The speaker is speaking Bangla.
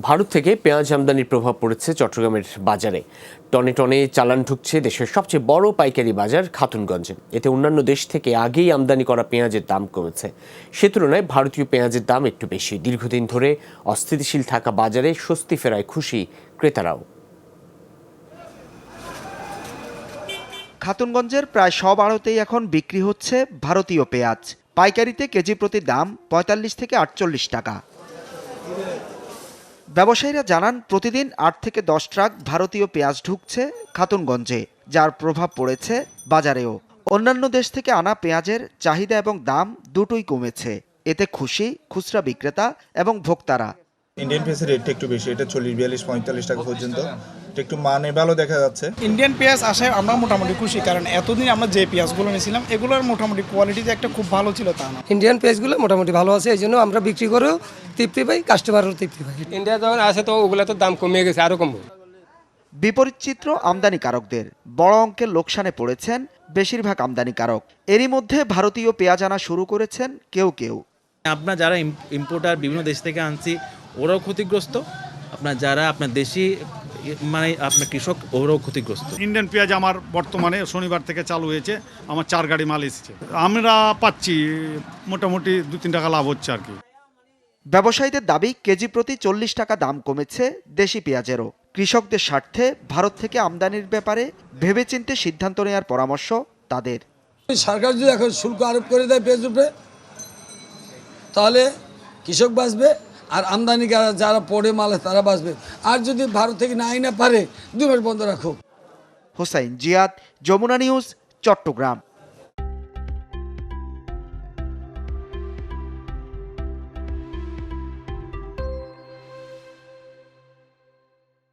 ভারত থেকে পেঁয়াজ আমদানির প্রভাব পড়েছে চট্টগ্রামের বাজারে। টনে টনে চালান ঢুকছে দেশের সবচেয়ে বড় পাইকারি বাজার খাতুনগঞ্জে। এতে অন্যান্য দেশ থেকে আগেই আমদানি করা পেঁয়াজের দাম কমেছে। সে তুলনায় ভারতীয় পেঁয়াজের দাম একটু বেশি। দীর্ঘদিন ধরে অস্থিতিশীল থাকা বাজারে স্বস্তি ফেরায় খুশি ক্রেতারাও। খাতুনগঞ্জের প্রায় সব আড়তেই এখন বিক্রি হচ্ছে ভারতীয় পেঁয়াজ। পাইকারিতে কেজি প্রতি দাম পঁয়তাল্লিশ থেকে আটচল্লিশ টাকা। ব্যবসায়ীরা জানান, প্রতিদিন আট থেকে দশ ট্রাক ভারতীয় পেঁয়াজ ঢুকছে খাতুনগঞ্জে, যার প্রভাব পড়েছে বাজারেও। অন্যান্য দেশ থেকে আনা পেঁয়াজের চাহিদা এবং দাম দুটোই কমেছে। এতে খুশি খুচরা বিক্রেতা এবং ভোক্তারা। ইন্ডিয়ান পেঁয়াজের রেটটা একটু বেশি, এটা চল্লিশ, বিয়াল্লিশ, পঁয়তাল্লিশ টাকা পর্যন্ত। একটু মানে ভালো দেখা যাচ্ছে। ইন্ডিয়ান পেঁয়াজ আসায় আমরা মোটামুটি খুশি কারণ এতদিন আমরা যে পেঁয়াজগুলো নিয়েছিলাম এগুলোর মোটামুটি কোয়ালিটি যে একটা খুব ভালো ছিল তা না। ইন্ডিয়ান পেজগুলো মোটামুটি ভালো আছে এই জন্য আমরা বিক্রি করেও তৃপ্তি পাই কাস্টমারও তৃপ্তি পাই। ইন্ডিয়া যখন আসে তো ওগুলো তো দাম কমে গেছে আরও কমবে। বিপরীত চিত্র আমদানিকারকদের বড় অঙ্কের লোকসানে পড়েছেন বেশিরভাগ আমদানিকারক। এরই মধ্যে ভারতীয় পেঁয়াজ আনা শুরু করেছেন কেউ কেউ। আপনার যারা ইম্পোর্টার বিভিন্ন দেশ থেকে আনছি ওরাও ক্ষতিগ্রস্ত। আপনার যারা আপনার দেশি মানে আপনার কৃষক ওরাও ক্ষতিগ্রস্ত। ইন্ডিয়ান পেঁয়াজ আমার বর্তমানে শনিবার থেকে চালু হয়েছে আমার চার গাড়ি মাল এসেছে। আমরা পাচ্ছি মোটামুটি দু তিন টাকা লাভ হচ্ছে আর কি। ব্যবসায়ীদের দাবি কেজি প্রতি চল্লিশ টাকা দাম কমেছে দেশি পেঁয়াজেরও। কৃষকদের স্বার্থে ভারত থেকে আমদানির ব্যাপারে ভেবেচিন্তে সিদ্ধান্ত নেওয়ার পরামর্শ তাদের। সরকার যদি এখন শুল্ক আরোপ করে দেয় পেঁয়াজ উপরে তাহলে কৃষক বাঁচবে আর আমদানি যারা পড়ে মালে তারা বাঁচবে। আর যদি ভারত থেকে নাই না পারে দু মাস বন্ধ রাখুক হোসাইন জিয়াদ, যমুনা নিউজ, চট্টগ্রাম।